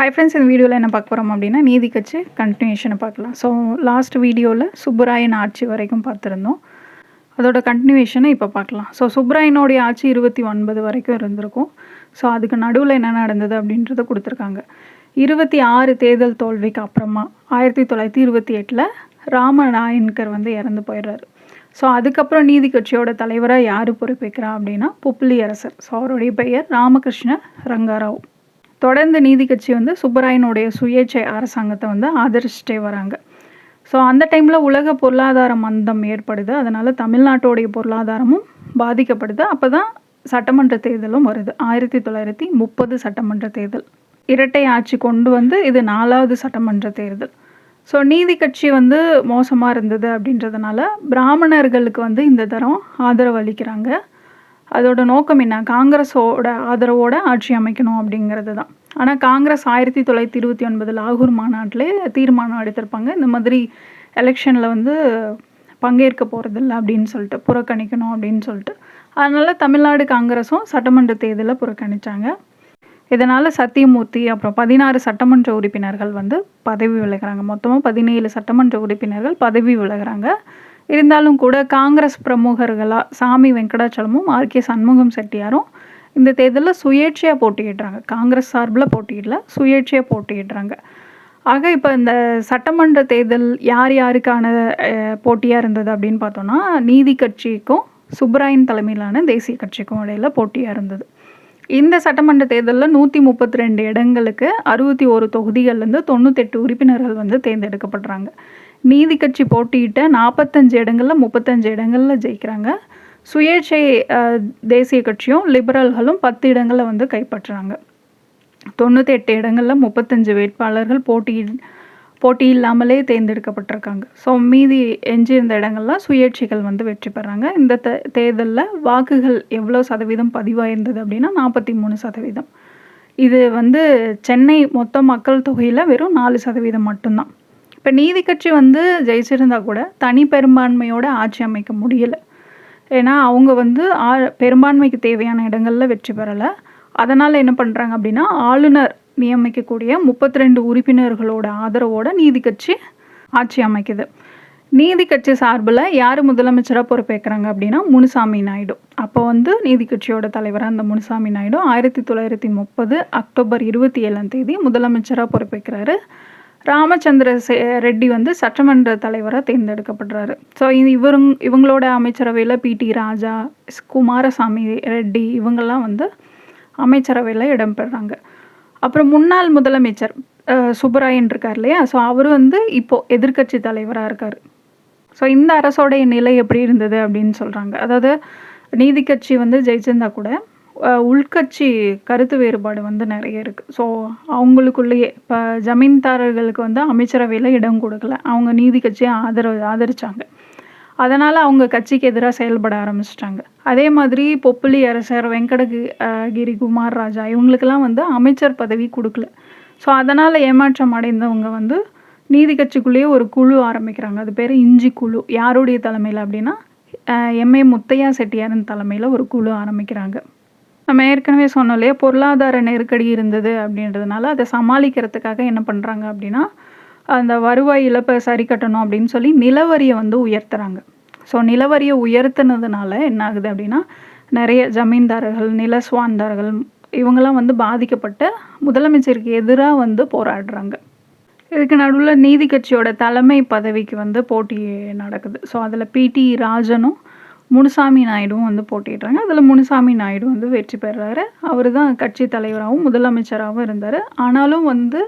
Hi friends இந்த வீடியோவில் என்ன பார்க்க போகிறோம் அப்படின்னா நீதி கட்சி கண்டினியூஷனை பார்க்கலாம். ஸோ லாஸ்ட் வீடியோவில் சுப்புராயன் ஆட்சி வரைக்கும் பார்த்துருந்தோம். அதோட கண்டினியூஷனை இப்போ பார்க்கலாம். ஸோ சுப்ராயனோடைய ஆட்சி இருபத்தி ஒன்பது வரைக்கும் இருந்திருக்கும். ஸோ அதுக்கு நடுவில் என்ன நடந்தது அப்படின்றத கொடுத்துருக்காங்க. இருபத்தி ஆறு தேர்தல் தோல்விக்கு அப்புறமா ஆயிரத்தி தொள்ளாயிரத்தி இருபத்தி எட்டில் ராமநாயன்கர் வந்து இறந்து போயிடுறாரு. ஸோ அதுக்கப்புறம் நீதி கட்சியோட தலைவராக யார் பொறுப்பேற்கிறா அப்படின்னா புப்ளி அரசர். ஸோ அவருடைய பெயர் ராமகிருஷ்ண ரங்காராவ். தொடர்ந்து நீதி கட்சி வந்து சுப்பராயனுடைய சுயேட்சை அரசாங்கத்தை வந்து ஆதரிச்சிட்டே வராங்க. ஸோ அந்த டைமில் உலக பொருளாதார மந்தம் ஏற்படுது. அதனால் தமிழ்நாட்டோடைய பொருளாதாரமும் பாதிக்கப்படுது. அப்போ தான் சட்டமன்ற தேர்தலும் வருது. ஆயிரத்தி தொள்ளாயிரத்தி முப்பது சட்டமன்ற தேர்தல். இரட்டை ஆட்சி கொண்டு வந்து இது நாலாவது சட்டமன்ற தேர்தல். ஸோ நீதி கட்சி வந்து மோசமாக இருந்தது அப்படின்றதுனால பிராமணர்களுக்கு வந்து இந்த தரம் ஆதரவு அளிக்கிறாங்க. அதோட நோக்கம் என்ன? காங்கிரஸோட ஆதரவோட ஆட்சி அமைக்கணும் அப்படிங்கிறது தான். ஆனால் காங்கிரஸ் ஆயிரத்தி தொள்ளாயிரத்தி இருபத்தி ஒன்பது லாகூர் மாநாட்டிலே தீர்மானம் எடுத்திருப்பாங்க. இந்த மாதிரி எலெக்ஷனில் வந்து பங்கேற்க போகிறதில்ல அப்படின்னு சொல்லிட்டு புறக்கணிக்கணும் அப்படின்னு சொல்லிட்டு. அதனால் தமிழ்நாடு காங்கிரஸும் சட்டமன்ற தேர்தலில் புறக்கணித்தாங்க இதனால் சத்தியமூர்த்தி அப்புறம் பதினாறு சட்டமன்ற உறுப்பினர்கள் வந்து பதவி விலகிறாங்க. மொத்தமாக பதினேழு சட்டமன்ற உறுப்பினர்கள் பதவி விலகிறாங்க. இருந்தாலும் கூட காங்கிரஸ் பிரமுகர்களாக சாமி வெங்கடாச்சலமும் ஆர். கே. சண்முகம் செட்டியாரும் இந்த தேர்தலில் சுயேட்சையாக போட்டியிடுறாங்க. காங்கிரஸ் சார்பில் போட்டியிடல சுயேட்சையாக போட்டியிடுறாங்க. ஆக இப்போ இந்த சட்டமன்ற தேர்தல் யார் யாருக்கான போட்டியாக இருந்தது அப்படின்னு பார்த்தோன்னா நீதி கட்சிக்கும் சுப்ராயன் தலைமையிலான தேசிய கட்சிக்கும் இடையில் போட்டியாக இருந்தது. இந்த சட்டமன்ற தேர்தலில் நூற்றி முப்பத்தி ரெண்டு இடங்களுக்கு அறுபத்தி ஒரு தொகுதிகள்லேருந்து தொண்ணூத்தெட்டு உறுப்பினர்கள் வந்து தேர்ந்தெடுக்கப்படுறாங்க நீதி கட்சி போட்டியிட்ட நாற்பத்தஞ்சு இடங்களில் முப்பத்தஞ்சு இடங்களில் ஜெயிக்கிறாங்க. சுயேட்சை தேசிய கட்சியும் லிபரல்களும் பத்து இடங்களில் வந்து கைப்பற்றுறாங்க. தொண்ணூற்றி எட்டு இடங்களில் முப்பத்தஞ்சு வேட்பாளர்கள் போட்டி போட்டி இல்லாமலே தேர்ந்தெடுக்கப்பட்டிருக்காங்க. ஸோ மீதி எஞ்சியிருந்த இடங்கள்லாம் சுயேட்சைகள் வந்து வெற்றி பெறாங்க. இந்த தே தேர்தலில் வாக்குகள் எவ்வளோ சதவீதம் பதிவாயிருந்தது அப்படின்னா நாற்பத்தி மூணு சதவீதம். இது வந்து சென்னை மொத்த மக்கள் தொகையில் வெறும் நாலு சதவீதம் மட்டும்தான். இப்போ நீதி கட்சி வந்து ஜெயிச்சிருந்தா கூட தனி பெரும்பான்மையோட ஆட்சி அமைக்க முடியலை. ஏன்னா அவங்க வந்து ஆ பெரும்பான்மைக்கு தேவையான இடங்களில் வெற்றி பெறலை. அதனால் என்ன பண்ணுறாங்க அப்படின்னா ஆளுநர் நியமிக்கக்கூடிய முப்பத்தி ரெண்டு உறுப்பினர்களோட ஆதரவோட நீதி கட்சி ஆட்சி அமைக்குது. நீதி கட்சி சார்பில் யார் முதலமைச்சராக பொறுப்பேற்கிறாங்க அப்படின்னா முனுசாமி நாயுடு. அப்போ வந்து நீதி கட்சியோட தலைவராக அந்த முனுசாமி நாயுடு ஆயிரத்தி தொள்ளாயிரத்தி முப்பது அக்டோபர் இருபத்தி ஏழாம் தேதி முதலமைச்சராக பொறுப்பேற்கிறாரு ராமச்சந்திர ரெட்டி வந்து சட்டமன்ற தலைவராக தேர்ந்தெடுக்கப்படுறாரு. ஸோ இது இவருங் இவங்களோட அமைச்சரவையில் பிடி ராஜா குமாரசாமி ரெட்டி இவங்கெல்லாம் வந்து அமைச்சரவையில் இடம்பெறாங்க. அப்புறம் முன்னாள் முதலமைச்சர் சுப்பராயன் இருக்கார் இல்லையா? ஸோ அவர் வந்து இப்போது எதிர்கட்சி தலைவராக இருக்கார். ஸோ இந்த அரசோடைய நிலை எப்படி இருந்தது அப்படின்னு சொல்கிறாங்க அதாவது நீதி கட்சி வந்து ஜெயிச்சிருந்தா கூட உள்கட்சி கருத்து வேறுபாடு வந்து நிறைய இருக்குது ஸோ அவங்களுக்குள்ளேயே இப்போ ஜமீன்தாரர்களுக்கு வந்து அமைச்சரவையில் இடம் கொடுக்கல. அவங்க நீதி கட்சியை ஆதரவு ஆதரித்தாங்க அதனால் அவங்க கட்சிக்கு எதிராக செயல்பட ஆரம்பிச்சிட்டாங்க. அதே மாதிரி பொப்புளி அரசர் வெங்கடகி கிரி குமார் ராஜா இவங்களுக்கெல்லாம் வந்து அமைச்சர் பதவி கொடுக்கல. ஸோ அதனால் ஏமாற்றம் அடைந்தவங்க வந்து நீதி கட்சிக்குள்ளேயே ஒரு குழு ஆரம்பிக்கிறாங்க. அது பேர் இஞ்சி குழு. யாருடைய தலைமையில் அப்படின்னா எம்ஏ முத்தையா செட்டியாரின் தலைமையில் ஒரு குழு ஆரம்பிக்கிறாங்க. நம்ம ஏற்கனவே சொன்னோம் இல்லையா பொருளாதார நெருக்கடி இருந்தது அப்படின்றதுனால அதை சமாளிக்கிறதுக்காக என்ன பண்ணுறாங்க அப்படின்னா அந்த வருவாய் இழப்பை சரி கட்டணும் அப்படின்னு சொல்லி நிலவரியை வந்து உயர்த்துறாங்க. ஸோ நிலவரியை உயர்த்தினதுனால என்ன ஆகுது அப்படின்னா நிறைய ஜமீன்தாரர்கள் நில சுவான்தாரர்கள் இவங்கெல்லாம் வந்து பாதிக்கப்பட்ட முதலமைச்சருக்கு எதிராக வந்து போராடுறாங்க. இதுக்கு நடுவில் நீதி கட்சியோட தலைமை பதவிக்கு வந்து போட்டி நடக்குது. ஸோ அதில் பிடி ராஜனும் முனுசாமி நாயுடுவும் வந்து போட்டிடுறாங்க அதில் முனுசாமி நாயுடு வந்து வெற்றி பெறாரு. அவர் தான் கட்சி தலைவராகவும் முதலமைச்சராகவும் இருந்தார். ஆனாலும் வந்து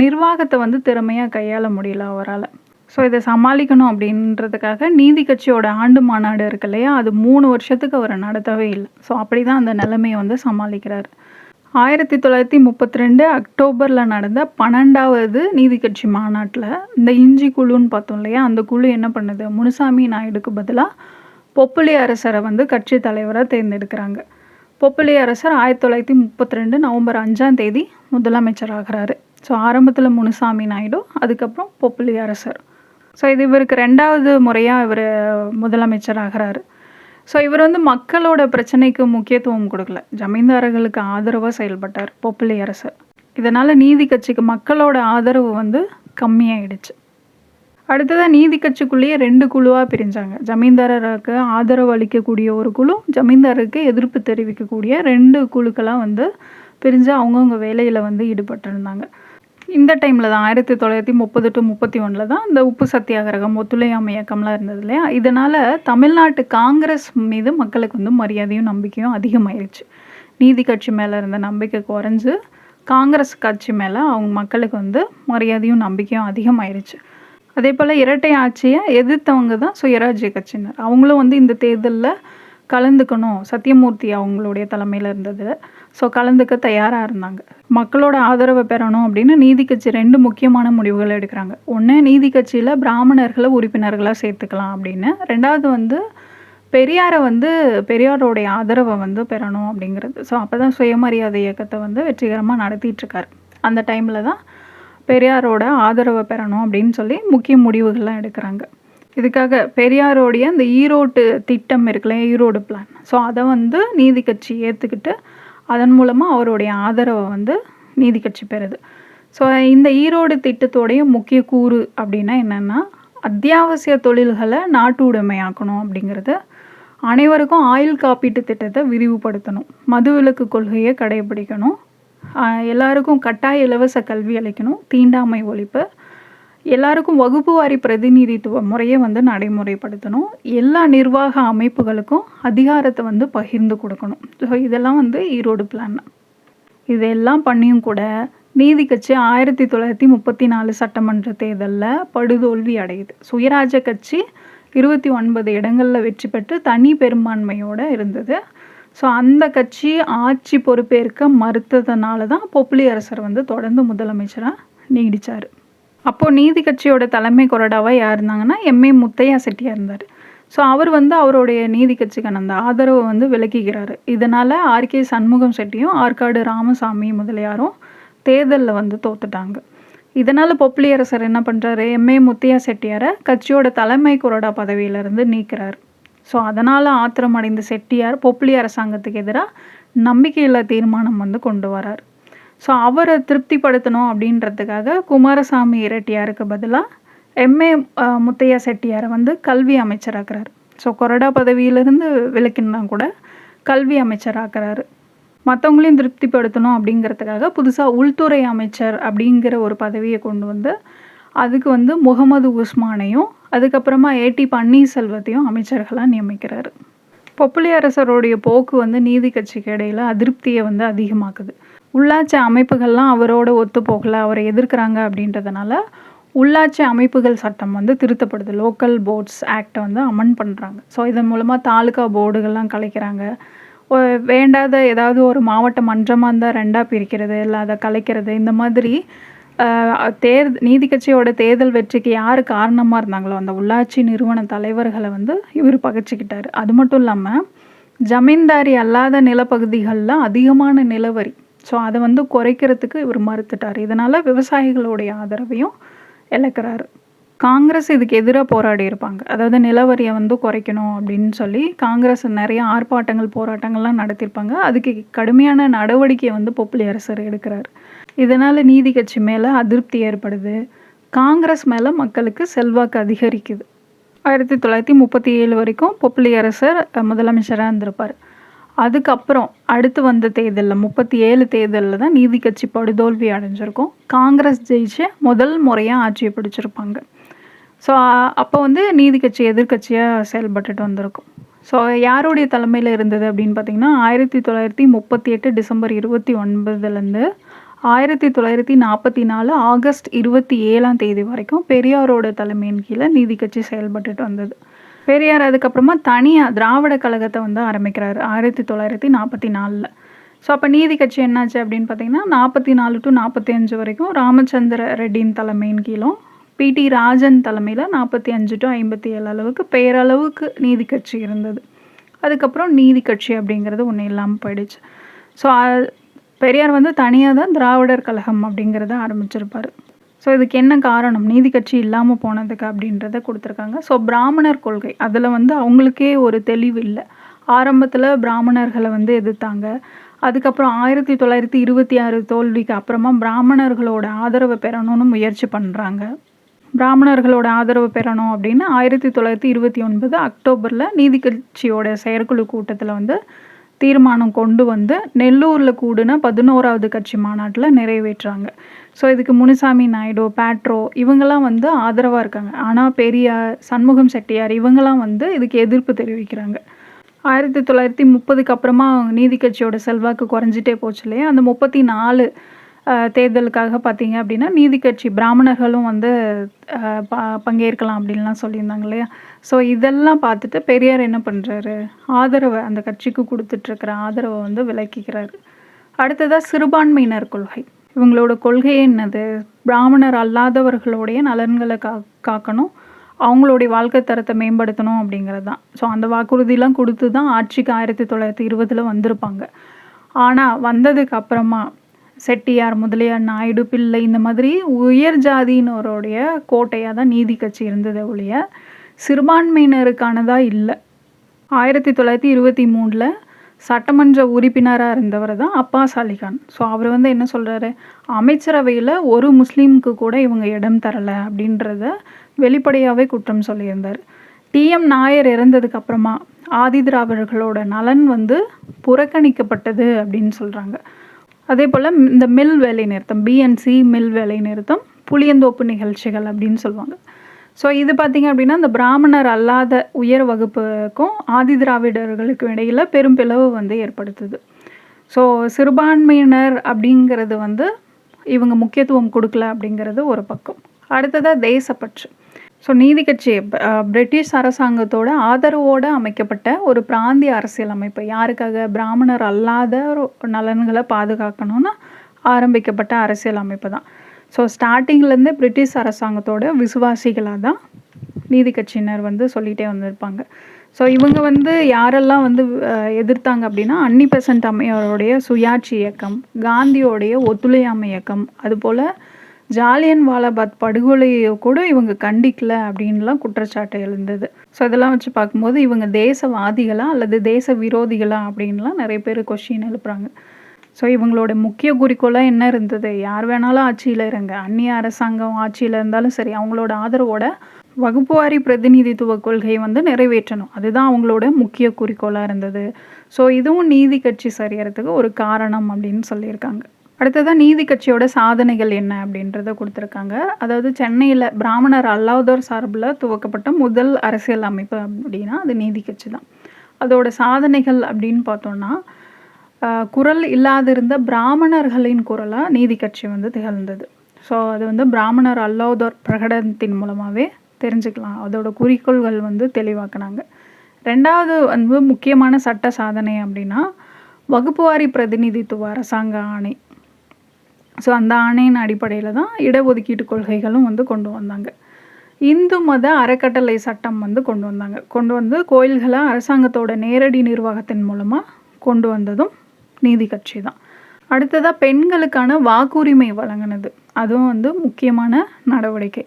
நிர்வாகத்தை வந்து திறமையாக கையாள முடியல அவரால். ஸோ இதை சமாளிக்கணும் அப்படின்றதுக்காக நீதி கட்சியோட ஆண்டு மாநாடு இருக்கு இல்லையா? அது மூணு வருஷத்துக்கு அவர் நடத்தவே இல்லை. ஸோ அப்படி தான் அந்த நிலைமையை வந்து சமாளிக்கிறார். ஆயிரத்தி தொள்ளாயிரத்தி முப்பத்தி ரெண்டு அக்டோபரில் நடந்த பன்னெண்டாவது நீதி கட்சி மாநாட்டில் இந்த இஞ்சி குழுன்னு பார்த்தோம் இல்லையா? அந்த குழு என்ன பண்ணுது? முனுசாமி நாயுடுக்கு பதிலாக பொப்புளி அரசரை வந்து கட்சி தலைவராக தேர்ந்தெடுக்கிறாங்க. பொப்புளி அரசர் ஆயிரத்தி தொள்ளாயிரத்தி முப்பத்தி ரெண்டு நவம்பர் அஞ்சாம் தேதி முதலமைச்சர் ஆகிறாரு ஸோ ஆரம்பத்தில் முனுசாமி நாயுடு அதுக்கப்புறம் பொப்புளி அரசர். ஸோ இது இவருக்கு ரெண்டாவது முறையாக இவர் முதலமைச்சர் ஆகிறாரு ஸோ இவர் வந்து மக்களோட பிரச்சனைக்கு முக்கியத்துவம் கொடுக்கல. ஜமீன்தாரர்களுக்கு ஆதரவாக செயல்பட்டார் பொப்புளி அரசர். இதனால் நீதி கட்சிக்கு மக்களோட ஆதரவு வந்து கம்மியாயிடுச்சு. அடுத்ததாக நீதி கட்சிக்குள்ளேயே ரெண்டு குழுவாக பிரிஞ்சாங்க. ஜமீன்தாரருக்கு ஆதரவு அளிக்கக்கூடிய ஒரு குழு ஜமீன்தாருக்கு எதிர்ப்பு தெரிவிக்கக்கூடிய ரெண்டு குழுக்களாக வந்து பிரிஞ்சு அவங்கவுங்க வேலையில் வந்து ஈடுபட்டிருந்தாங்க. இந்த டைமில் தான் ஆயிரத்தி தொள்ளாயிரத்தி முப்பது டு முப்பத்தி ஒன்றில் தான் இந்த உப்பு சத்தியாகிரகம் ஒத்துழையாமை இயக்கம்லாம் இருந்தது இல்லையா? இதனால் தமிழ்நாட்டு காங்கிரஸ் மீது மக்களுக்கு வந்து மரியாதையும் நம்பிக்கையும் அதிகமாயிருச்சு. நீதி கட்சி மேலே இருந்த நம்பிக்கை குறைஞ்சு காங்கிரஸ் கட்சி மேலே அவங்க மக்களுக்கு வந்து மரியாதையும் நம்பிக்கையும் அதிகமாயிருச்சு. அதே போல் இரட்டை ஆட்சியை எதிர்த்தவங்க தான் சுயராஜ்ய கட்சியினர். அவங்களும் வந்து இந்த தேர்தலில் கலந்துக்கணும். சத்தியமூர்த்தி அவங்களுடைய தலைமையில் இருந்தது. ஸோ கலந்துக்க தயாராக இருந்தாங்க. மக்களோட ஆதரவை பெறணும் அப்படின்னு நீதி கட்சி ரெண்டு முக்கியமான முடிவுகள் எடுக்கிறாங்க. ஒன்று நீதி கட்சியில் பிராமணர்களை உறுப்பினர்களாக சேர்த்துக்கலாம் அப்படின்னு. ரெண்டாவது வந்து பெரியாரை வந்து பெரியாரோடைய ஆதரவை வந்து பெறணும் அப்படிங்கிறது. ஸோ அப்போ தான் சுயமரியாதை இயக்கத்தை வந்து வெற்றிகரமாக நடத்திட்டுருக்காரு அந்த டைமில் தான் பெரியாரோட ஆதரவை பெறணும் அப்படின்னு சொல்லி முக்கிய முடிவுகள்லாம் எடுக்கிறாங்க. இதுக்காக பெரியாரோடைய அந்த ஈரோட்டு திட்டம் இருக்குல்ல ஈரோடு பிளான் ஸோ அதை வந்து நீதி கட்சி ஏற்றுக்கிட்டு அதன் மூலமாக அவருடைய ஆதரவை வந்து நீதி கட்சி பெறுது. ஸோ இந்த ஈரோடு திட்டத்தோடைய முக்கிய கூறு அப்படின்னா என்னென்னா அத்தியாவசிய தொழில்களை நாட்டு உடைமையாக்கணும் அப்படிங்கிறது. அனைவருக்கும் ஆயுள் காப்பீட்டு திட்டத்தை விரிவுபடுத்தணும். மதுவிலக்கு கொள்கையை கடைபிடிக்கணும். எல்லாருக்கும் கட்டாய இலவச கல்வி அளிக்கணும் தீண்டாமை ஒழிப்பு. எல்லாருக்கும் வகுப்பு வாரி பிரதிநிதித்துவ முறையை வந்து நடைமுறைப்படுத்தணும். எல்லா நிர்வாக அமைப்புகளுக்கும் அதிகாரத்தை வந்து பகிர்ந்து கொடுக்கணும். ஸோ இதெல்லாம் வந்து ஈரோடு பிளான் இதெல்லாம் பண்ணியும் கூட நீதி கட்சி ஆயிரத்தி தொள்ளாயிரத்தி முப்பத்தி நாலு சட்டமன்ற தேர்தலில் படுதோல்வி அடையுது. சுயராஜ கட்சி இருபத்தி ஒன்பது இடங்களில் வெற்றி பெற்று தனி பெரும்பான்மையோடு இருந்தது. ஸோ அந்த கட்சி ஆட்சி பொறுப்பேற்க மறுத்ததுனால தான் பொப்புளி அரசர் வந்து தொடர்ந்து முதலமைச்சராக நீடித்தார் அப்போது நீதி கட்சியோட தலைமை கொறடாவாக யார் இருந்தாங்கன்னா எம்ஏ முத்தையா செட்டியாக இருந்தார். ஸோ அவர் வந்து அவருடைய நீதி கட்சிக்கான அந்த ஆதரவை வந்து விலக்கிக்கிறாரு இதனால் ஆர்கே சண்முகம் செட்டியும் ஆற்காடு ராமசாமி முதலியாரும் தேர்தலில் வந்து தோத்துட்டாங்க. இதனால் பொப்புளி அரசர் என்ன பண்ணுறாரு எம்ஏ முத்தையா செட்டியாரை கட்சியோட தலைமை கொறடா பதவியிலிருந்து நீக்கிறார். ஸோ அதனால் ஆத்திரம் அடைந்த செட்டியார் பொப்புளி அரசாங்கத்துக்கு எதிராக நம்பிக்கையில்லா தீர்மானம் வந்து கொண்டு வரார். ஸோ அவரை திருப்திப்படுத்தணும் அப்படின்றதுக்காக குமாரசாமி இரட்டியாருக்கு பதிலாக எம்ஏ முத்தையா செட்டியாரை வந்து கல்வி அமைச்சராக்குறார். ஸோ கொரடா பதவியிலிருந்து விலக்கினா கூட கல்வி அமைச்சராக்குறாரு. மற்றவங்களையும் திருப்திப்படுத்தணும் அப்படிங்கிறதுக்காக புதுசாக உள்துறை அமைச்சர் அப்படிங்கிற ஒரு பதவியை கொண்டு வந்து அதுக்கு வந்து முகமது உஸ்மானையும் அதுக்கப்புறமா ஏடி பன்னீர்செல்வத்தையும் அமைச்சர்களாக நியமிக்கிறார். பொப்புளி அரசருடைய போக்கு வந்து நீதி கட்சிக்கு இடையில் அதிருப்தியை வந்து அதிகமாக்குது. உள்ளாட்சி அமைப்புகள்லாம் அவரோட ஒத்து போகலை அவரை எதிர்க்கிறாங்க அப்படின்றதுனால உள்ளாட்சி அமைப்புகள் சட்டம் வந்து திருத்தப்படுது. லோக்கல் போர்ட்ஸ் ஆக்டை வந்து அமன் பண்ணுறாங்க ஸோ இதன் மூலமாக தாலுக்கா போர்டுகள்லாம் கலைக்கிறாங்க. வேண்டாத ஏதாவது ஒரு மாவட்ட மன்றமாக இருந்தால் ரெண்டாக பிரிக்கிறது இல்லை அதை கலைக்கிறது இந்த மாதிரி தேர் நீதி கட்சியோட தேர்தல் வெற்றிக்கு யார் காரணமாக இருந்தாங்களோ அந்த உள்ளாட்சி நிறுவன தலைவர்களை வந்து இவர் பகிச்சிக்கிட்டார் அது மட்டும் இல்லாமல் ஜமீன்தாரி அல்லாத நிலப்பகுதிகளில் அதிகமான நிலவரி. ஸோ அதை வந்து குறைக்கிறதுக்கு இவர் மறுத்துட்டார். இதனால் விவசாயிகளுடைய ஆதரவையும் இழக்கிறாரு. காங்கிரஸ் இதுக்கு எதிராக போராடி இருப்பாங்க. அதாவது நிலவரியை வந்து குறைக்கணும் அப்படின்னு சொல்லி காங்கிரஸ் நிறைய ஆர்ப்பாட்டங்கள் போராட்டங்கள்லாம் நடத்தியிருப்பாங்க. அதுக்கு கடுமையான நடவடிக்கையை வந்து பொப்புளி அரசர் எடுக்கிறார். இதனால் நீதி கட்சி மேலே அதிருப்தி ஏற்படுது. காங்கிரஸ் மேலே மக்களுக்கு செல்வாக்கு அதிகரிக்குது. ஆயிரத்தி தொள்ளாயிரத்தி முப்பத்தி ஏழு வரைக்கும் பொப்புளி அரசர் முதலமைச்சராக இருந்திருப்பார். அதுக்கப்புறம் அடுத்து வந்த தேர்தலில் முப்பத்தி ஏழு தேர்தலில் தான் நீதி கட்சி படுதோல்வி அடைஞ்சிருக்கும். காங்கிரஸ் ஜெயிச்சு முதல் முறையாக ஆட்சியை பிடிச்சிருப்பாங்க. ஸோ அப்போ வந்து நீதி கட்சி எதிர்கட்சியாக செயல்பட்டுட்டு வந்திருக்கும். ஸோ யாருடைய தலைமையில் இருந்தது அப்படின்னு பார்த்தீங்கன்னா ஆயிரத்தி தொள்ளாயிரத்தி முப்பத்தி எட்டு டிசம்பர் இருபத்தி ஒன்பதுலேருந்து ஆயிரத்தி தொள்ளாயிரத்தி நாற்பத்தி நாலு ஆகஸ்ட் இருபத்தி ஏழாம் தேதி வரைக்கும் பெரியாரோட தலைமையின் கீழே நீதி கட்சி செயல்பட்டுட்டு வந்தது. பெரியார் அதுக்கப்புறமா தனியாக திராவிட கழகத்தை வந்து ஆரம்பிக்கிறாரு ஆயிரத்தி தொள்ளாயிரத்தி நாற்பத்தி நாலில். ஸோ அப்போ நீதி கட்சி என்னாச்சு அப்படின்னு பார்த்தீங்கன்னா நாற்பத்தி நாலு டு நாற்பத்தி அஞ்சு வரைக்கும் ராமச்சந்திர ரெட்டியின் தலைமையின் கீழும் பிடி ராஜன் தலைமையில் நாற்பத்தி அஞ்சு டு ஐம்பத்தி ஏழு அளவுக்கு பேரளவுக்கு நீதி கட்சி இருந்தது. அதுக்கப்புறம் நீதி கட்சி அப்படிங்கிறது ஒன்றும் இல்லாமல் போயிடுச்சு. ஸோ பெரியார் வந்து தனியாக தான் திராவிடர் கழகம் அப்படிங்கிறத ஆரம்பிச்சிருப்பார். ஸோ இதுக்கு என்ன காரணம்? நீதி கட்சி இல்லாமல் போனதுக்கு அப்படின்றத கொடுத்துருக்காங்க. ஸோ பிராமணர் கொள்கை அதில் வந்து அவங்களுக்கே ஒரு தெளிவு இல்லை. ஆரம்பத்தில் பிராமணர்களை வந்து எதிர்த்தாங்க. அதுக்கப்புறம் ஆயிரத்தி தொள்ளாயிரத்தி இருபத்தி ஆறு தோல்விக்கு அப்புறமா பிராமணர்களோட ஆதரவு பெறணும்னு முயற்சி பண்ணுறாங்க பிராமணர்களோட ஆதரவு பெறணும் அப்படின்னு ஆயிரத்தி தொள்ளாயிரத்தி இருபத்தி ஒன்பது அக்டோபரில் நீதி கட்சியோட செயற்குழு கூட்டத்தில் வந்து தீர்மானம் கொண்டு வந்து நெல்லூரில் கூடின பதினோராவது கட்சி மாநாட்டில் நிறைவேற்றுறாங்க ஸோ இதுக்கு முனுசாமி நாயுடு பேட்ரோ இவங்கெல்லாம் வந்து ஆதரவாக இருக்காங்க. ஆனால் பெரியார் சண்முகம் செட்டியார் இவங்கெல்லாம் வந்து இதுக்கு எதிர்ப்பு தெரிவிக்கிறாங்க. ஆயிரத்தி தொள்ளாயிரத்தி முப்பதுக்கு அப்புறமா நீதி கட்சியோட செல்வாக்கு குறைஞ்சிட்டே போச்சு இல்லையா? அந்த முப்பத்தி நாலு தேர்தலுக்காக பார்த்தீங்க அப்படின்னா நீதி கட்சி பிராமணர்களும் வந்து ப பங்கேற்கலாம் அப்படின்லாம் சொல்லியிருந்தாங்க இல்லையா? ஸோ இதெல்லாம் பார்த்துட்டு பெரியார் என்ன பண்ணுறாரு ஆதரவை அந்த கட்சிக்கு கொடுத்துட்ருக்கிற ஆதரவை வந்து விலக்கிக்கிறாரு. அடுத்ததாக சிறுபான்மையினர் கொள்கை. இவங்களோட கொள்கை என்னது? பிராமணர் அல்லாதவர்களுடைய நலன்களை கா காக்கணும். அவங்களுடைய வாழ்க்கை தரத்தை மேம்படுத்தணும் அப்படிங்கிறது தான். ஸோ அந்த வாக்குறுதிலாம் கொடுத்து தான் ஆட்சிக்கு ஆயிரத்தி தொள்ளாயிரத்தி இருபதில் வந்திருப்பாங்க. ஆனால் வந்ததுக்கு அப்புறமா செட்டியார் முதலியார் நாயுடு பிள்ளை இந்த மாதிரி உயர் ஜாதியினருடைய கோட்டையாக தான் நீதி கட்சி இருந்தது ஒழிய சிறுபான்மையினருக்கானதாக இல்லை. ஆயிரத்தி தொள்ளாயிரத்தி இருபத்தி மூணில் சட்டமன்ற உறுப்பினராக இருந்தவர் தான் அப்பாஸ் அலிகான் ஸோ அவர் வந்து என்ன சொல்கிறாரு அமைச்சரவையில் ஒரு முஸ்லீமுக்கு கூட இவங்க இடம் தரலை அப்படின்றத வெளிப்படையாகவே குற்றம் சொல்லியிருந்தார். டிஎம் நாயர் இறந்ததுக்கு அப்புறமா ஆதிதிராவிடர்களோட நலன் வந்து புறக்கணிக்கப்பட்டது அப்படின்னு சொல்கிறாங்க அதே போல் இந்த மில் வேலை நிறுத்தம் பிஎன்சி மில் வேலை நிறுத்தம் புளியந்தோப்பு நிகழ்ச்சிகள் அப்படின்னு சொல்லுவாங்க. ஸோ இது பார்த்திங்க அப்படின்னா இந்த பிராமணர் அல்லாத உயர் வகுப்புக்கும் ஆதி திராவிடர்களுக்கும் இடையில் பெரும் பிளவு வந்து ஏற்படுத்துது. ஸோ சிறுபான்மையினர் அப்படிங்கிறது வந்து இவங்க முக்கியத்துவம் கொடுக்கல அப்படிங்கிறது ஒரு பக்கம். அடுத்ததாக தேசப்பற்று. ஸோ நீதி கட்சி பிரிட்டிஷ் அரசாங்கத்தோட ஆதரவோடு அமைக்கப்பட்ட ஒரு பிராந்திய அரசியல் அமைப்பு. யாருக்காக? பிராமணர் அல்லாத நலன்களை பாதுகாக்கணும்னு ஆரம்பிக்கப்பட்ட அரசியல் அமைப்பு தான். ஸோ ஸ்டார்டிங்லேருந்து பிரிட்டிஷ் அரசாங்கத்தோட விசுவாசிகளாக தான் நீதி கட்சியினர் வந்து சொல்லிகிட்டே வந்திருப்பாங்க. ஸோ இவங்க வந்து யாரெல்லாம் வந்து எதிர்த்தாங்க அப்படின்னா அன்னி பெசன்ட் அம்மையாருடைய சுயாட்சி இயக்கம் காந்தியோடைய ஒத்துழையாமை இயக்கம் அதுபோல் ஜாலியன் வாலாபாத் படுகொலையை கூட இவங்க கண்டிக்கல அப்படின்லாம் குற்றச்சாட்டு எழுந்தது. ஸோ இதெல்லாம் வச்சு பார்க்கும்போது இவங்க தேசவாதிகளா அல்லது தேச விரோதிகளா அப்படின்லாம் நிறைய பேர் கொஷின் எழுப்புறாங்க. ஸோ இவங்களோட முக்கிய குறிக்கோளாக என்ன இருந்தது? யார் வேணாலும் ஆட்சியில் இருங்க. அந்நிய அரசாங்கம் ஆட்சியில் இருந்தாலும் சரி அவங்களோட ஆதரவோட வகுப்புவாரி பிரதிநிதித்துவ கொள்கையை வந்து நிறைவேற்றணும். அதுதான் அவங்களோட முக்கிய குறிக்கோளாக இருந்தது. ஸோ இதுவும் நீதி கட்சி சரியறதுக்கு ஒரு காரணம் அப்படின்னு சொல்லியிருக்காங்க. அடுத்ததாக நீதி கட்சியோட சாதனைகள் என்ன அப்படின்றத கொடுத்துருக்காங்க. அதாவது சென்னையில் பிராமணர் அல்லாதோர் சார்பில் துவக்கப்பட்ட முதல் அரசியல் அமைப்பு அப்படின்னா அது நீதி கட்சி தான். அதோட சாதனைகள் அப்படின்னு பார்த்தோன்னா குரல் இல்லாதிருந்த பிராமணர்களின் குரலாக நீதி கட்சி வந்து திகழ்ந்தது. ஸோ அது வந்து பிராமணர் அல்லாதோர் பிரகடனத்தின் மூலமாகவே தெரிஞ்சுக்கலாம். அதோட குறிக்கோள்கள் வந்து தெளிவாக்குனாங்க. ரெண்டாவது வந்து முக்கியமான சட்ட சாதனை அப்படின்னா வகுப்புவாரி பிரதிநிதித்துவ அரசாங்க ஆணை. ஸோ அந்த ஆணையின் அடிப்படையில் தான் இடஒதுக்கீட்டு கொள்கைகளும் வந்து கொண்டு வந்தாங்க. இந்து மத அறக்கட்டளை சட்டம் வந்து கொண்டு வந்தாங்க. கொண்டு வந்து கோயில்களை அரசாங்கத்தோட நேரடி நிர்வாகத்தின் மூலமாக கொண்டு வந்ததும் நீதி கட்சி தான். அடுத்ததாக பெண்களுக்கான வாக்குரிமை வழங்கினது. அதுவும் வந்து முக்கியமான நடவடிக்கை.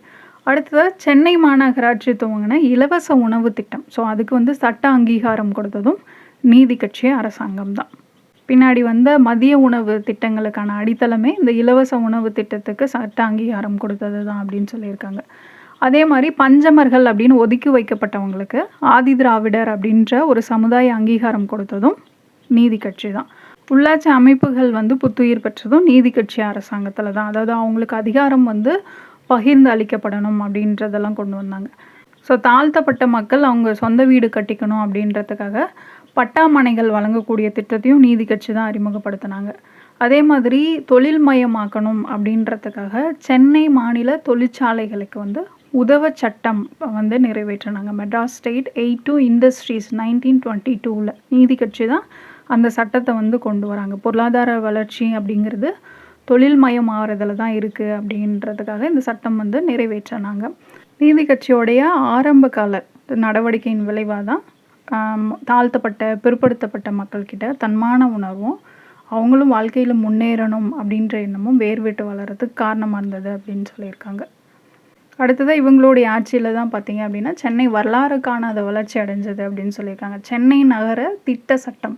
அடுத்ததாக சென்னை மாநகராட்சி துவங்கின இலவச உணவு திட்டம். ஸோ அதுக்கு வந்து சட்ட அங்கீகாரம் கொடுத்ததும் நீதி கட்சி அரசாங்கம் தான். பின்னாடி வந்த மதிய உணவு திட்டங்களுக்கான அடித்தளமே இந்த இலவச உணவு திட்டத்துக்கு சட்ட அங்கீகாரம் கொடுத்தது தான் அப்படின்னு சொல்லியிருக்காங்க. அதே மாதிரி பஞ்சமர்கள் அப்படின்னு ஒதுக்கி வைக்கப்பட்டவங்களுக்கு ஆதி திராவிடர் அப்படின்ற ஒரு சமுதாய அங்கீகாரம் கொடுத்ததும் நீதி கட்சி தான் உள்ளாட்சி அமைப்புகள் வந்து புத்துயிர் பெற்றதும் நீதி கட்சி அரசாங்கத்தில் தான் அதாவது அவங்களுக்கு அதிகாரம் வந்து பகிர்ந்து அளிக்கப்படணும் அப்படின்றதெல்லாம் கொண்டு வந்தாங்க. ஸோ தாழ்த்தப்பட்ட மக்கள் அவங்க சொந்த வீடு கட்டிக்கணும் அப்படின்றதுக்காக பட்டாமனைகள் வழங்கக்கூடிய திட்டத்தையும் நீதி கட்சி தான் அறிமுகப்படுத்தினாங்க. அதே மாதிரி தொழில் மயமாக்கணும் அப்படின்றதுக்காக சென்னை மாநில தொழிற்சாலைகளுக்கு வந்து உதவ சட்டம் வந்து நிறைவேற்றினாங்க. Madras state aid to industries nineteen twenty டூவில் நீதி கட்சி தான் அந்த சட்டத்தை வந்து கொண்டு வராங்க. பொருளாதார வளர்ச்சி அப்படிங்கிறது தொழில் மயம் ஆகிறதுல தான் இருக்குது அப்படின்றதுக்காக இந்த சட்டம் வந்து நிறைவேற்றினாங்க. நீதி கட்சியோடைய ஆரம்ப கால நடவடிக்கையின் விளைவாக தான் தாழ்த்தப்பட்ட பிற்படுத்தப்பட்ட மக்கள்கிட்ட தன்மான உணர்வும் அவங்களும் வாழ்க்கையில் முன்னேறணும் அப்படின்ற எண்ணமும் வேர்விட்டு வளர்கிறதுக்கு காரணமாக இருந்தது அப்படின்னு சொல்லியிருக்காங்க. அடுத்ததாக இவங்களுடைய ஆட்சியில் தான் பார்த்தீங்க அப்படின்னா சென்னை வரலாறு காணாத வளர்ச்சி அடைஞ்சது அப்படின்னு சொல்லியிருக்காங்க. சென்னை நகர திட்ட சட்டம்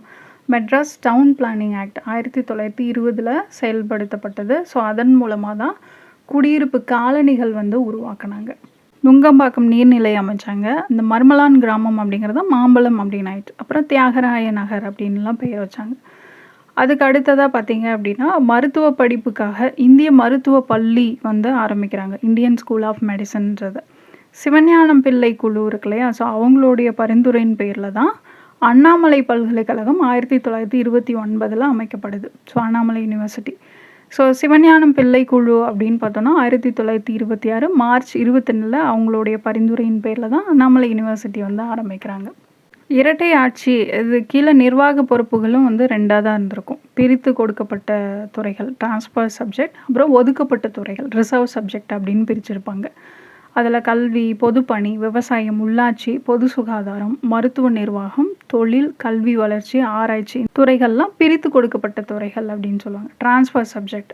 மெட்ராஸ் டவுன் பிளானிங் ஆக்ட் ஆயிரத்தி தொள்ளாயிரத்தி இருபதில் செயல்படுத்தப்பட்டது. ஸோ அதன் மூலமாக தான் குடியிருப்பு காலனிகள் வந்து உருவாக்குனாங்க. நுங்கம்பாக்கம் நீர்நிலை அமைச்சாங்க. இந்த மர்மலான் கிராமம் அப்படிங்கிறது மாம்பழம் அப்படின்னு ஆயிடுச்சு அப்புறம் தியாகராய நகர் அப்படின்லாம் பெயர் வச்சாங்க. அதுக்கு அடுத்ததாக பார்த்தீங்க அப்படின்னா மருத்துவ படிப்புக்காக இந்திய மருத்துவ பள்ளி வந்து ஆரம்பிக்கிறாங்க இந்தியன் ஸ்கூல் ஆஃப் மெடிசன்றது சிவஞானம் பிள்ளை குழு இருக்கு இல்லையா? ஸோ அவங்களுடைய பரிந்துரையின் பேரில் தான் அண்ணாமலை பல்கலைக்கழகம் ஆயிரத்தி தொள்ளாயிரத்தி இருபத்தி ஒன்பதில் அமைக்கப்படுது. So Annamalai university so Sivagnanam Pillai குழு அப்படின்னு பார்த்தோன்னா ஆயிரத்தி தொள்ளாயிரத்தி இருபத்தி ஆறு மார்ச் இருபத்தொன்னில் அவங்களுடைய பரிந்துரையின் பேரில் தான் அண்ணாமலை யூனிவர்சிட்டி வந்து ஆரம்பிக்கிறாங்க. இரட்டை ஆட்சி இது கீழே நிர்வாக பொறுப்புகளும் வந்து ரெண்டாக தான் இருந்திருக்கும். பிரித்து கொடுக்கப்பட்ட துறைகள் டிரான்ஸ்ஃபர் சப்ஜெக்ட் அப்புறம் ஒதுக்கப்பட்ட துறைகள் ரிசர்வ் சப்ஜெக்ட் அப்படின்னு பிரிச்சிருப்பாங்க. அதில் கல்வி பொதுப்பணி விவசாயம் உள்ளாட்சி பொது சுகாதாரம் மருத்துவ நிர்வாகம் தொழில் கல்வி வளர்ச்சி ஆராய்ச்சி துறைகள்லாம் பிரித்து கொடுக்கப்பட்ட துறைகள் அப்படின்னு சொல்லுவாங்க. டிரான்ஸ்ஃபர் சப்ஜெக்ட்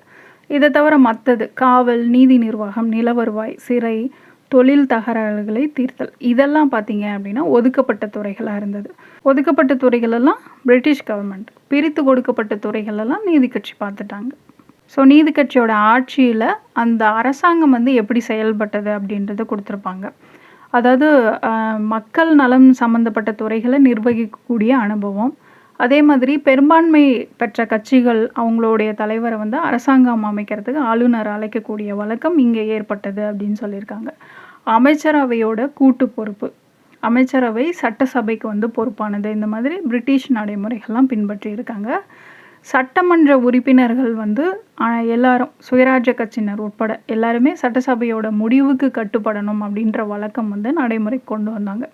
இதை தவிர மற்றது காவல் நீதி நிர்வாகம் நில வருவாய் சிறை தொழில் தகராறுகளை தீர்த்தல். இதெல்லாம் பார்த்தீங்க அப்படின்னா ஒதுக்கப்பட்ட துறைகளாக இருந்தது. ஒதுக்கப்பட்ட துறைகளெல்லாம் பிரிட்டிஷ் கவர்மெண்ட் பிரித்து கொடுக்கப்பட்ட துறைகளெல்லாம் நீதி கட்சி பார்த்துட்டாங்க. ஸோ நீதி கட்சியோட ஆட்சியில் அந்த அரசாங்கம் வந்து எப்படி செயல்பட்டது அப்படின்றத கொடுத்துருப்பாங்க. அதாவது மக்கள் நலம் சம்மந்தப்பட்ட துறைகளை நிர்வகிக்கக்கூடிய அனுபவம். அதே மாதிரி பெரும்பான்மை பெற்ற கட்சிகள் அவங்களுடைய தலைவரை வந்து அரசாங்கம் அமைக்கிறதுக்கு ஆளுநர் அழைக்கக்கூடிய வழக்கம் இங்கே ஏற்பட்டது அப்படின்னு சொல்லியிருக்காங்க. அமைச்சரவையோட கூட்டு பொறுப்பு. அமைச்சரவை சட்டசபைக்கு வந்து பொறுப்பானது. இந்த மாதிரி பிரிட்டிஷ் நடைமுறைகள்லாம் பின்பற்றி இருக்காங்க சட்டமன்ற உறுப்பினர்கள் வந்து எல்லாரும் சுயராஜ்ய கட்சியினர் உட்பட எல்லாருமே சட்டசபையோட முடிவுக்கு கட்டுப்படணும் அப்படின்ற வழக்கம் வந்து நடைமுறைக்கு கொண்டு வந்தாங்க.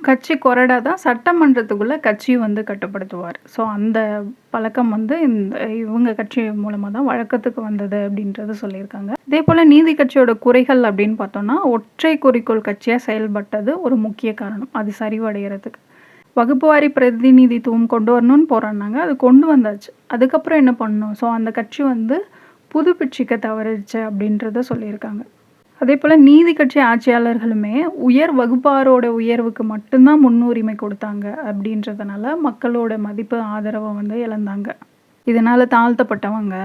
கட்சி கொறடா தான் சட்டமன்றத்துக்குள்ள கட்சி வந்து கட்டுப்படுத்துவார். ஸோ அந்த பழக்கம் வந்து இந்த இவங்க கட்சி மூலமாக தான் வழக்கத்துக்கு வந்தது அப்படின்றத சொல்லியிருக்காங்க. இதே போல் நீதி கட்சியோட குறைகள் அப்படின்னு பார்த்தோம்னா ஒற்றை குறிக்கோள் கட்சியாக செயல்பட்டது ஒரு முக்கிய காரணம். அது சரிவடைகிறதுக்கு வகுப்புவாரி பிரதிநிதித்துவம் கொண்டு வரணும்னு போராடினாங்க. அது கொண்டு வந்தாச்சு. அதுக்கப்புறம் என்ன பண்ணணும் ஸோ அந்த கட்சி வந்து புதுப்பிச்சிக்க தவறிச்சு அப்படின்றத சொல்லியிருக்காங்க. அதே போல் நீதி கட்சி ஆட்சியாளர்களுமே உயர் வகுப்பாரோட உயர்வுக்கு மட்டும்தான் முன்னுரிமை கொடுத்தாங்க அப்படின்றதுனால மக்களோட மதிப்பு ஆதரவை வந்து இழந்தாங்க. இதனால் தாழ்த்தப்பட்டவங்க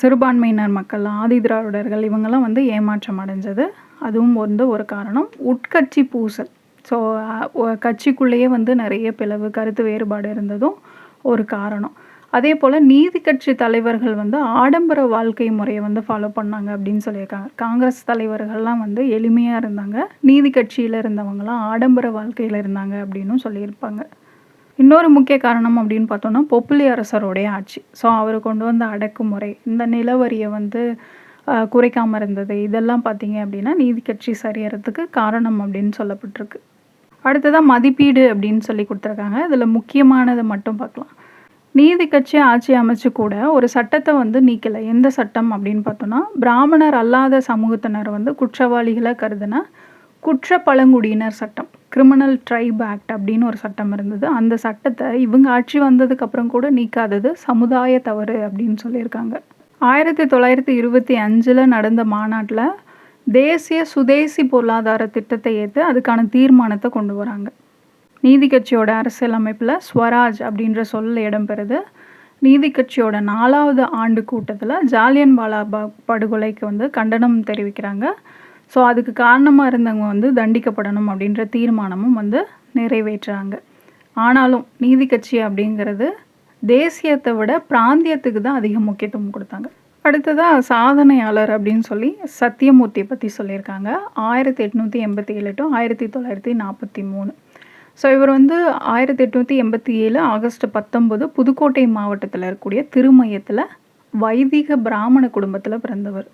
சிறுபான்மையினர் மக்கள் ஆதி திராவிடர்கள் இவங்கெல்லாம் வந்து ஏமாற்றம் அடைஞ்சது. அதுவும் வந்து ஒரு காரணம். உட்கட்சி பூசல். ஸோ கட்சிக்குள்ளேயே வந்து நிறைய பிளவு கருத்து வேறுபாடு இருந்ததும் ஒரு காரணம். அதே போல் நீதி கட்சி தலைவர்கள் வந்து ஆடம்பர வாழ்க்கை முறையை வந்து ஃபாலோ பண்ணாங்க அப்படின்னு சொல்லியிருக்காங்க. காங்கிரஸ் தலைவர்கள்லாம் வந்து எளிமையாக இருந்தாங்க. நீதி கட்சியில் இருந்தவங்களாம் ஆடம்பர வாழ்க்கையில் இருந்தாங்க அப்படின்னும் சொல்லியிருப்பாங்க. இன்னொரு முக்கிய காரணம் அப்படின்னு பார்த்தோம்னா பொப்புலி அரசருடைய ஆட்சி. ஸோ அவர் கொண்டு வந்த அடக்குமுறை இந்த நிலவரியை வந்து குறைக்காமல் இருந்தது இதெல்லாம் பார்த்தீங்க அப்படின்னா நீதி கட்சி சரியறதுக்கு காரணம் அப்படின்னு சொல்லப்பட்டிருக்கு. அடுத்ததாக மதிப்பீடு அப்படின்னு சொல்லி கொடுத்துருக்காங்க. இதில் முக்கியமானதை மட்டும் பார்க்கலாம். நீதி கட்சி ஆட்சி அமைச்சு கூட ஒரு சட்டத்தை வந்து நீக்கலை. எந்த சட்டம் அப்படின்னு பார்த்தோன்னா பிராமணர் அல்லாத சமூகத்தினர் வந்து குற்றவாளிகளை கருதுன குற்ற பழங்குடியினர் சட்டம் கிரிமினல் ட்ரைப் ஆக்ட் அப்படின்னு ஒரு சட்டம் இருந்தது. அந்த சட்டத்தை இவங்க ஆட்சி வந்ததுக்கப்புறம் கூட நீக்காதது சமுதாய தவறு அப்படின்னு சொல்லியிருக்காங்க. ஆயிரத்தி தொள்ளாயிரத்தி இருபத்தி அஞ்சில் நடந்த மாநாட்டில் தேசிய சுதேசி பொருளாதார திட்டத்தை ஏற்று அதுக்கான தீர்மானத்தை கொண்டு வராங்க. நீதி கட்சியோட அரசியலமைப்பில் ஸ்வராஜ் அப்படின்ற சொல் இடம்பெறுது நீதி கட்சியோட நாலாவது ஆண்டு கூட்டத்தில் ஜாலியன் வாலாபாக் படுகொலைக்கு வந்து கண்டனம் தெரிவிக்கிறாங்க. ஸோ அதுக்கு காரணமாக இருந்தவங்க வந்து தண்டிக்கப்படணும் அப்படின்ற தீர்மானமும் வந்து நிறைவேற்றுறாங்க. ஆனாலும் நீதி கட்சி அப்படிங்கிறது தேசியத்தை விட பிராந்தியத்துக்கு தான் அதிக முக்கியத்துவம் கொடுத்தாங்க. அடுத்ததாக சாதனையாளர் அப்படின்னு சொல்லி சத்தியமூர்த்தியை பற்றி சொல்லியிருக்காங்க. ஆயிரத்தி எட்நூற்றி எண்பத்தி ஏழு டு ஆயிரத்தி தொள்ளாயிரத்தி நாற்பத்தி மூணு. ஸோ இவர் வந்து ஆயிரத்தி எட்நூற்றி எண்பத்தி ஏழு ஆகஸ்ட் பத்தொம்போது புதுக்கோட்டை மாவட்டத்தில் இருக்கக்கூடிய திருமயத்தில் வைதிக பிராமண குடும்பத்தில் பிறந்தவர்.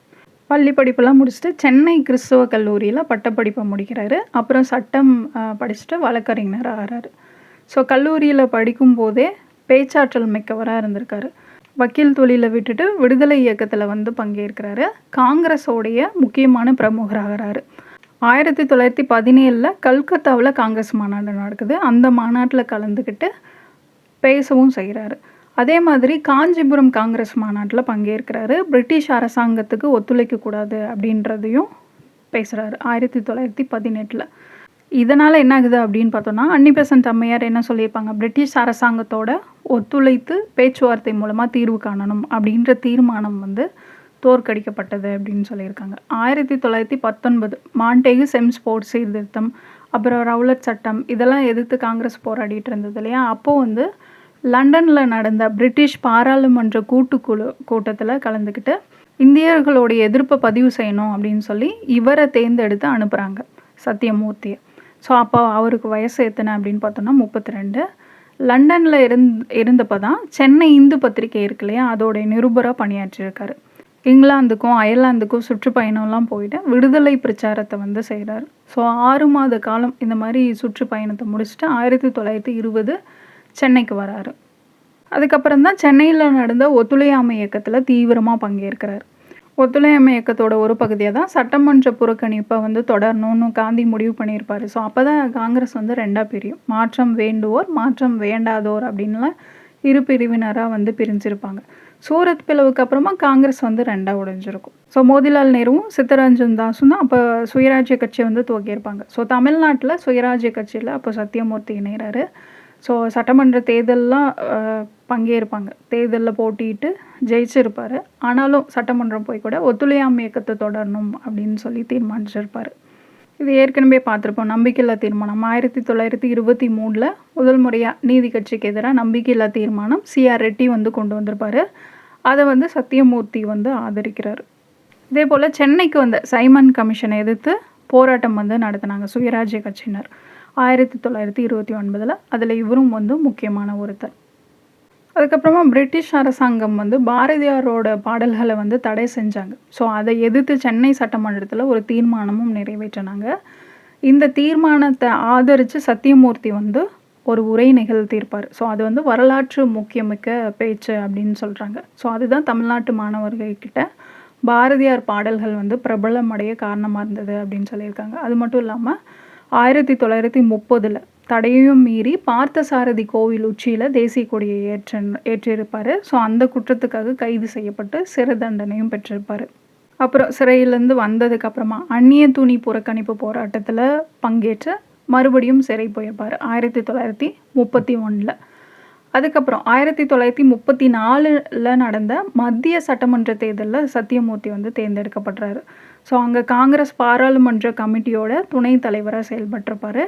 பள்ளி படிப்பெல்லாம் முடிச்சுட்டு சென்னை கிறிஸ்துவ கல்லூரியில் பட்டப்படிப்பை முடிக்கிறாரு. அப்புறம் சட்டம் படிச்சுட்டு வழக்கறிஞர் ஆகிறாரு ஸோ கல்லூரியில் படிக்கும்போதே பேச்சாற்றல் மிக்கவராக இருந்திருக்காரு. வக்கீல் தொழிலை விட்டுட்டு விடுதலை இயக்கத்தில் வந்து பங்கேற்கிறாரு. காங்கிரஸோடைய முக்கியமான பிரமுகராகிறாரு ஆயிரத்தி தொள்ளாயிரத்தி பதினேழில் கல்கத்தாவில் காங்கிரஸ் மாநாடு நடக்குது. அந்த மாநாட்டில் கலந்துக்கிட்டு பேசவும் செய்கிறாரு அதே மாதிரி காஞ்சிபுரம் காங்கிரஸ் மாநாட்டில் பங்கேற்கிறாரு. பிரிட்டிஷ் அரசாங்கத்துக்கு ஒத்துழைக்கக்கூடாது அப்படின்றதையும் பேசுகிறாரு ஆயிரத்தி தொள்ளாயிரத்தி பதினெட்டில். இதனால் என்ன ஆகுது அப்படின்னு பார்த்தோன்னா அன்னிபெசன்ட் அம்மையார் என்ன சொல்லியிருப்பாங்க? பிரிட்டிஷ் அரசாங்கத்தோட ஒத்துழைத்து பேச்சுவார்த்தை மூலமாக தீர்வு காணணும் அப்படின்ற தீர்மானம் வந்து தோற்கடிக்கப்பட்டது அப்படின்னு சொல்லியிருக்காங்க. ஆயிரத்தி தொள்ளாயிரத்தி பத்தொன்பது மாண்டேகு செம் ஸ்போர்ட்ஸ் சீர்திருத்தம் அப்புறம் ரவுலட் சட்டம் இதெல்லாம் எதிர்த்து காங்கிரஸ் போராடிட்டு இருந்தது இல்லையா? அப்போது வந்து லண்டனில் நடந்த பிரிட்டிஷ் பாராளுமன்ற கூட்டுக்குழு கூட்டத்தில் கலந்துக்கிட்டு இந்தியர்களுடைய எதிர்ப்பை பதிவு செய்யணும் அப்படின்னு சொல்லி இவரை தேர்ந்தெடுத்து அனுப்புகிறாங்க சத்தியமூர்த்தியை. ஸோ அப்போ அவருக்கு வயசு எத்தனை அப்படின்னு பார்த்தோன்னா முப்பத்தி ரெண்டு லண்டனில் இருந் இருந்தப்போ தான் சென்னை இந்து பத்திரிகை இருக்கு இல்லையா? அதோடைய நிருபராக பணியாற்றியிருக்காரு இங்கிலாந்துக்கும் அயர்லாந்துக்கும் சுற்றுப்பயணம்லாம் போயிட்டு விடுதலை பிரச்சாரத்தை வந்து செய்கிறார் ஸோ ஆறு மாத காலம் இந்த மாதிரி சுற்றுப்பயணத்தை முடிச்சுட்டு ஆயிரத்தி தொள்ளாயிரத்தி இருபது சென்னைக்கு வராரு. அதுக்கப்புறம் தான் சென்னையில் நடந்த ஒத்துழையாமை இயக்கத்தில் தீவிரமாக பங்கேற்கிறார். ஒத்துழையாமை இயக்கத்தோட ஒரு பகுதியாக தான் சட்டமன்ற புறக்கணிப்பை வந்து தொடரணும்னு காந்தி முடிவு பண்ணியிருப்பார். ஸோ அப்போ தான் காங்கிரஸ் வந்து ரெண்டாக பிரியும். மாற்றம் வேண்டுவோர் மாற்றம் வேண்டாதோர் அப்படின்லாம் இரு பிரிவினராக வந்து பிரிஞ்சிருப்பாங்க. சூரத் பிளவுக்கு அப்புறமா காங்கிரஸ் வந்து ரெண்டாக உடைஞ்சிருக்கும். ஸோ மோதிலால் நேருவும் சித்தரஞ்சன் தாஸும் தான் அப்போ சுயராஜ்ய கட்சியை வந்து துவக்கியிருப்பாங்க. ஸோ தமிழ்நாட்டில் சுயராஜ்ய கட்சியில் அப்போ சத்தியமூர்த்தி இணைகிறாரு. ஸோ சட்டமன்ற தேர்தல்லாம் பங்கேற்பாங்க. தேர்தலில் போட்டிட்டு ஜெயிச்சிருப்பார். ஆனாலும் சட்டமன்றம் போய் கூட ஒத்துழையாமை இயக்கத்தை தொடரணும் அப்படின்னு சொல்லி தீர்மானிச்சிருப்பார். இது ஏற்கனவே பார்த்துருப்போம். நம்பிக்கையில்லா தீர்மானம். ஆயிரத்தி தொள்ளாயிரத்தி இருபத்தி மூணில் முதல் முறையாக நீதி கட்சிக்கு எதிராக நம்பிக்கையில்லா தீர்மானம் சிஆர் ரெட்டி வந்து கொண்டு வந்திருப்பார். அதை வந்து சத்தியமூர்த்தி வந்து ஆதரிக்கிறார். இதே போல் சென்னைக்கு வந்த சைமன் கமிஷனை எதிர்த்து போராட்டம் வந்து நடத்தினாங்க சுயராஜ்ய கட்சியினர். ஆயிரத்தி தொள்ளாயிரத்தி இருபத்தி ஒன்பதில் அதில் இவரும் வந்து முக்கியமான ஒருத்தர். அதுக்கப்புறமா பிரிட்டிஷ் அரசாங்கம் வந்து பாரதியாரோட பாடல்களை வந்து தடை செஞ்சாங்க. ஸோ அதை எதிர்த்து சென்னை சட்டமன்றத்தில் ஒரு தீர்மானமும் நிறைவேற்றினாங்க. இந்த தீர்மானத்தை ஆதரித்து சத்தியமூர்த்தி வந்து ஒரு உரை நிகழ்த்தியிருப்பார். ஸோ அது வந்து வரலாற்று முக்கியமிக்க பேச்சு அப்படின்னு சொல்கிறாங்க ஸோ அதுதான் தமிழ்நாட்டு மாணவர்கள்கிட்ட பாரதியார் பாடல்கள் வந்து பிரபலமடைய காரணமாக இருந்தது அப்படின்னு சொல்லியிருக்காங்க. அது மட்டும் இல்லாமல் ஆயிரத்தி தொள்ளாயிரத்தி முப்பதில் தடையையும் மீறி பார்த்தசாரதி கோவில் உச்சியில் தேசிய கொடியை ஏற்ற ஏற்றிருப்பார். ஸோ அந்த குற்றத்துக்காக கைது செய்யப்பட்டு சிறை தண்டனையும் பெற்றிருப்பார். அப்புறம் சிறையிலேருந்து வந்ததுக்கப்புறமா அந்நிய துணி புறக்கணிப்பு போராட்டத்தில் பங்கேற்று மறுபடியும் சிறை போயிருப்பார் ஆயிரத்தி தொள்ளாயிரத்தி முப்பத்தி ஒன்றில் அதுக்கப்புறம் ஆயிரத்தி தொள்ளாயிரத்தி முப்பத்தி நாலில் நடந்த மத்திய சட்டமன்ற தேர்தலில் சத்தியமூர்த்தி வந்து தேர்ந்தெடுக்கப்படுறாரு ஸோ அங்கே காங்கிரஸ் பாராளுமன்ற கமிட்டியோட துணைத் தலைவராக செயல்பட்டிருப்பார்.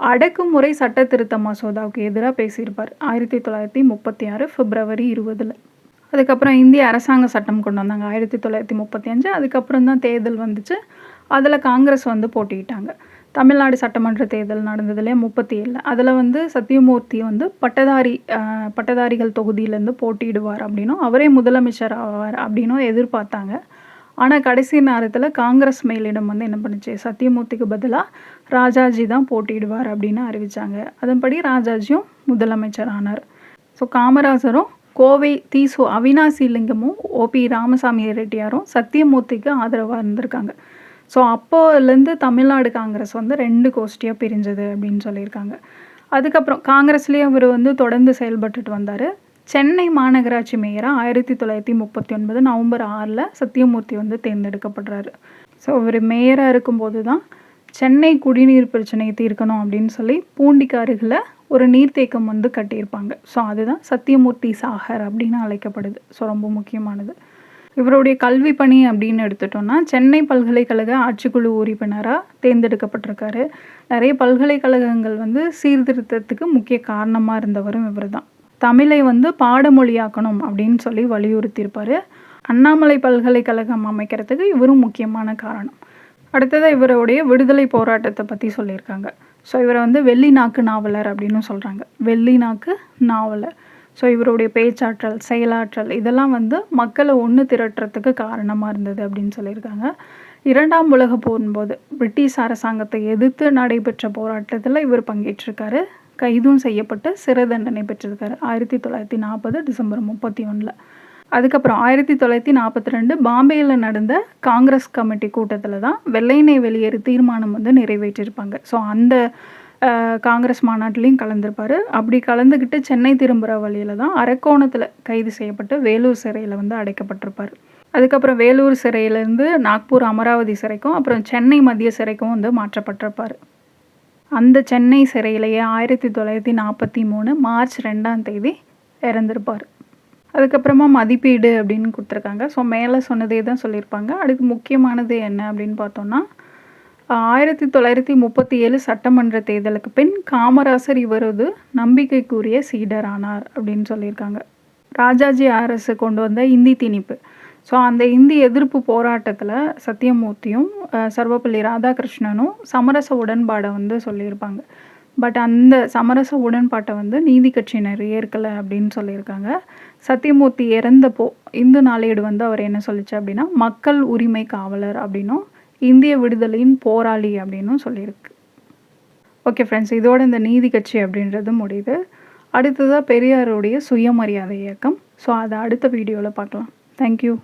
அடக்குமுறை சட்ட திருத்த மசோதாவுக்கு எதிராக பேசியிருப்பார். ஆயிரத்தி தொள்ளாயிரத்தி முப்பத்தி ஆறு பிப்ரவரி இருபதில். அதுக்கப்புறம் இந்திய அரசாங்க சட்டம் கொண்டு வந்தாங்க. ஆயிரத்தி தொள்ளாயிரத்தி முப்பத்தி அஞ்சு அதுக்கப்புறம் தான் தேர்தல் வந்துச்சு. அதில் காங்கிரஸ் வந்து போட்டியிட்டாங்க. தமிழ்நாடு சட்டமன்ற தேர்தல் நடந்ததுலேயே முப்பத்தி ஏழில். அதில் வந்து சத்யமூர்த்தி வந்து பட்டதாரி பட்டதாரிகள் தொகுதியிலேருந்து போட்டியிடுவார் அப்படின்னும் அவரே முதலமைச்சர் ஆவார் அப்படின்னும் எதிர்பார்த்தாங்க. ஆனால் கடைசி நேரத்தில் காங்கிரஸ் மேலிடம் வந்து என்ன பண்ணுச்சு? சத்தியமூர்த்திக்கு பதிலாக ராஜாஜி தான் போட்டியிடுவார் அப்படின்னு அறிவித்தாங்க அதன்படி ராஜாஜியும் முதலமைச்சர் ஆனார் ஸோ காமராஜரும் கோவை தீசு அவினாசி லிங்கமும் ஓபி ராமசாமி ரெட்டியாரும் சத்தியமூர்த்திக்கு ஆதரவாக இருந்திருக்காங்க. ஸோ அப்போலேருந்து தமிழ்நாடு காங்கிரஸ் வந்து ரெண்டு கோஷ்டியாக பிரிஞ்சது அப்படின்னு சொல்லியிருக்காங்க. அதுக்கப்புறம் காங்கிரஸ்லேயே அவர் வந்து தொடர்ந்து செயல்பட்டுட்டு வந்தார். சென்னை மாநகராட்சி மேயராக ஆயிரத்தி தொள்ளாயிரத்தி முப்பத்தி ஒன்பது நவம்பர் ஆறில் சத்தியமூர்த்தி வந்து தேர்ந்தெடுக்கப்படுறாரு. ஸோ அவர் மேயராக இருக்கும்போது தான் சென்னை குடிநீர் பிரச்சனையை தீர்க்கணும் அப்படின்னு சொல்லி பூண்டிக்காருகளை ஒரு நீர்த்தேக்கம் வந்து கட்டியிருப்பாங்க. ஸோ அதுதான் சத்தியமூர்த்தி சாகர் அப்படின்னு அழைக்கப்படுது. ஸோ ரொம்ப முக்கியமானது. இவருடைய கல்வி பணி அப்படின்னு எடுத்துட்டோம்னா சென்னை பல்கலைக்கழக ஆட்சிக்குழு உறுப்பினராக தேர்ந்தெடுக்கப்பட்டிருக்காரு. நிறைய பல்கலைக்கழகங்கள் வந்து சீர்திருத்தத்துக்கு முக்கிய காரணமாக இருந்தவரும் இவர் தான் தமிழை வந்து பாடமொழியாக்கணும் அப்படின்னு சொல்லி வலியுறுத்தியிருப்பார். அண்ணாமலை பல்கலைக்கழகம் அமைக்கிறதுக்கு இவரும் முக்கியமான காரணம். அடுத்ததாக இவருடைய விடுதலை போராட்டத்தை பற்றி சொல்லியிருக்காங்க. ஸோ இவரை வந்து வெள்ளி நாக்கு நாவலர் அப்படின்னு சொல்கிறாங்க வெள்ளி நாக்கு நாவலர். ஸோ இவருடைய பேச்சாற்றல் செயலாற்றல் இதெல்லாம் வந்து மக்களை ஒன்று திரட்டுறதுக்கு காரணமாக இருந்தது அப்படின்னு சொல்லியிருக்காங்க. இரண்டாம் உலக போகும்போது பிரிட்டிஷ் அரசாங்கத்தை எதிர்த்து நடைபெற்ற போராட்டத்தில் இவர் பங்கேற்றிருக்காரு. கைதும் செய்யப்பட்டு சிறை தண்டனை பெற்றிருக்காரு. ஆயிரத்தி தொள்ளாயிரத்தி நாற்பது டிசம்பர் முப்பத்தி ஒன்றில் அதுக்கப்புறம் ஆயிரத்தி தொள்ளாயிரத்தி நாற்பத்தி ரெண்டு பாம்பேயில் நடந்த காங்கிரஸ் கமிட்டி கூட்டத்தில் தான் வெள்ளையனை வெளியேறு தீர்மானம் வந்து நிறைவேற்றியிருப்பாங்க ஸோ அந்த காங்கிரஸ் மாநாட்டிலையும் கலந்துருப்பார். அப்படி கலந்துக்கிட்டு சென்னை திரும்புகிற வழியில் தான் அரக்கோணத்தில் கைது செய்யப்பட்டு வேலூர் சிறையில் வந்து அடைக்கப்பட்டிருப்பார். அதுக்கப்புறம் வேலூர் சிறையிலேருந்து நாக்பூர் அமராவதி சிறைக்கும் அப்புறம் சென்னை மத்திய சிறைக்கும் வந்து மாற்றப்பட்டிருப்பார். அந்த சென்னை சிறையிலேயே ஆயிரத்தி தொள்ளாயிரத்தி நாற்பத்தி மூணு மார்ச் ரெண்டாம் தேதி இறந்துருப்பார். அதுக்கப்புறமா மதிப்பீடு அப்படின்னு கொடுத்துருக்காங்க. ஸோ மேலே சொன்னதே தான் சொல்லியிருப்பாங்க. அதுக்கு முக்கியமானது என்ன அப்படின்னு பார்த்தோன்னா ஆயிரத்தி தொள்ளாயிரத்தி முப்பத்தி ஏழு சட்டமன்ற தேர்தலுக்கு பின் காமராசர் இவரது நம்பிக்கைக்குரிய சீடர் ஆனார் அப்படின்னு சொல்லியிருக்காங்க. ராஜாஜி அரசு கொண்டு வந்த இந்தி திணிப்பு. ஸோ அந்த இந்தி எதிர்ப்பு போராட்டத்தில் சத்தியமூர்த்தியும் சர்வப்பள்ளி ராதாகிருஷ்ணனும் சமரச உடன்பாடை வந்து சொல்லியிருப்பாங்க. பட் அந்த சமரச உடன்பாட்டை வந்து நீதி கட்சியினர் ஏற்கலை அப்படின்னு சொல்லியிருக்காங்க. சத்தியமூர்த்தி இறந்தப்போ இந்து நாளேடு வந்து அவர் என்ன சொல்லிச்சு அப்படின்னா மக்கள் உரிமை காவலர் அப்படின்னும் இந்திய விடுதலையின் போராளி அப்படின்னும் சொல்லியிருக்கு. ஓகே ஃப்ரெண்ட்ஸ் இதோட இந்த நீதி கட்சி அப்படின்றது முடியுது. அடுத்ததாக பெரியாருடைய சுயமரியாதை இயக்கம். ஸோ அதை அடுத்த வீடியோவில் பார்க்கலாம். Thank you.